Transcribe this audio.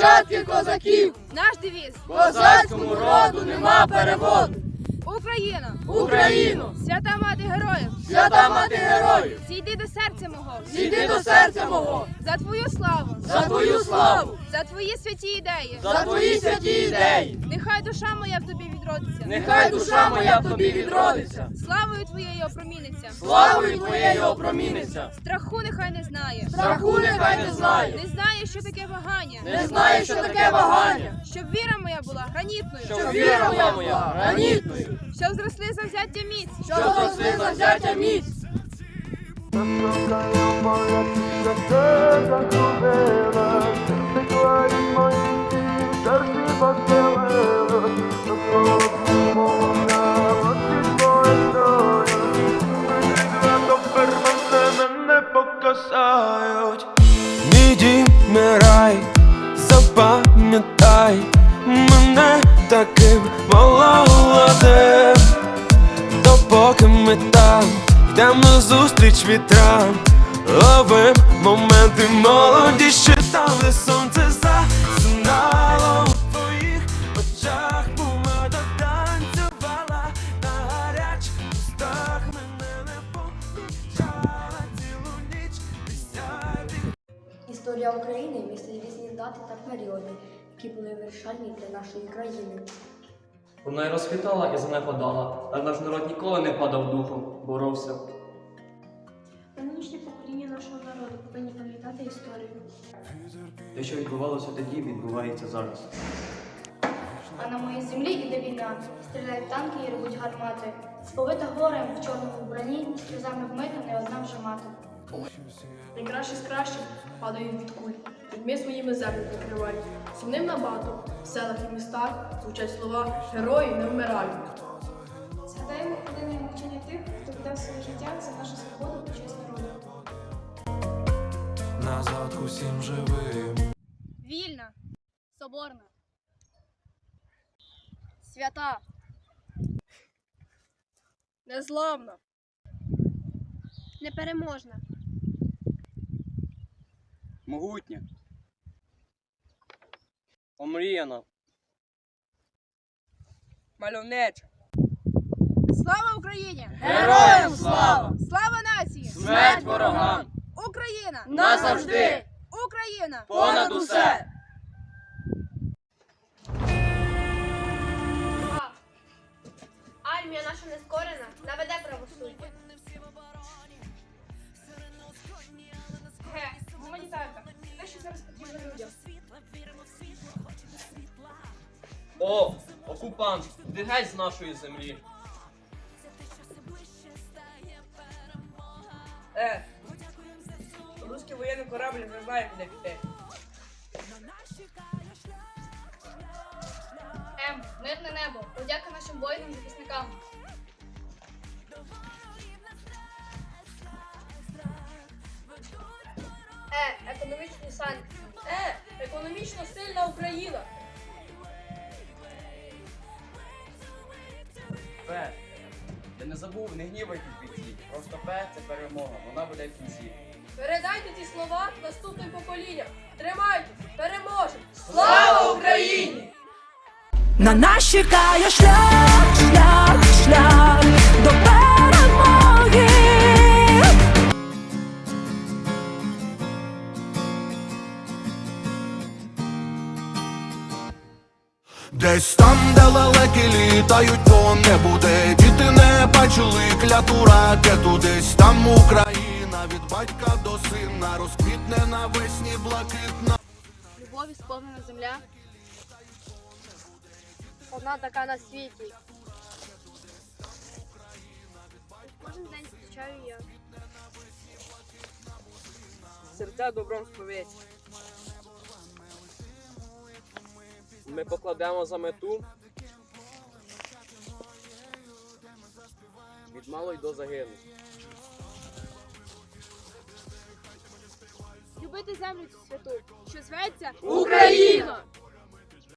нащадки козаків. Наш девіз козацькому роду нема переводу. Україна! Україну, Свята мати героїв! свята мати героїв, Зійди до серця мого! зійди до серця мого, За твою славу! за твою славу, За твої святі ідеї! за твої святі ідеї. Нехай душа моя в тобі відродиться! Нехай душа моя в тобі відродиться, Славою твоєю опроміниться! славою твоєю опроміниться. Страху нехай не знає! Страху нехай не знає, Не знає, що таке вагання! не знає, що таке вагання, Щоб віра моя була гранітною! щоб віра моя була гранітною, Щоб зросли завзяття міць! щоб зросли завзяття міць. не покасають. Мій дім, мій рай, запам'ятай мене таким молодим, допоки ми там йдемо зустріч вітрам, ловим моменти молодіші там, де сонце засинало у твоїх очах, помада танцювала. На гарячих мене не помічала цілу ніч десятих Історія України містить різні дати та періоди, які були вирішальні для нашої країни. Вона й розквітала і занепадала, але наш народ ніколи не падав духом, боровся. Нинішнє покоління нашого народу повинні пам'ятати історію. Те, що відбувалося тоді, відбувається зараз. А на моїй землі іде війна. Стріляють танки і рвуть гармати. Сповита горем в чорному вбранні, сльозами вмита не одна вже мати. Найкраще з кращих падають від куль. Людьми своїми землю прикривають. Сумним набагато в селах і містах звучать слова Герої не вмирають. Згадаємо хвилини мовчання тих, хто віддав своє життя за нашу свободу та честь народу. назад усім живим. Вільна! Соборна. Свята. Незламна. Непереможна! Могутня. Омріяна. Мальовнича. Слава Україні! Героям слава! Слава нації! Смерть ворогам! Україна! Назавжди! Україна! Понад усе! О, окупант, ти геть з нашої землі. Е. Руський воєнний корабль не знає, куди піти. М. Мирне небо. Подяка нашим воїнам захисникам. Е. Економічні санкції. Е. Економічно сильна Україна. Не забув, не гнівайтесь бійці. Просто П це перемога, вона буде в кінці. Передайте ці слова наступним поколінням. Тримайтесь, переможемо! Слава Україні! На нас чекає шлях, шлях, шлях Десь там, де лелеки літають по небу, де діти не бачили кляту ракету, десь там Україна від батька до сина розквітне навесні блакитна. Любові сповнена земля. Одна така на світі. Кожен день зустрічаю я. Серця добром сповідь. Ми покладемо за мету від малої до загину. Любити землю цю святу, що зветься Україна!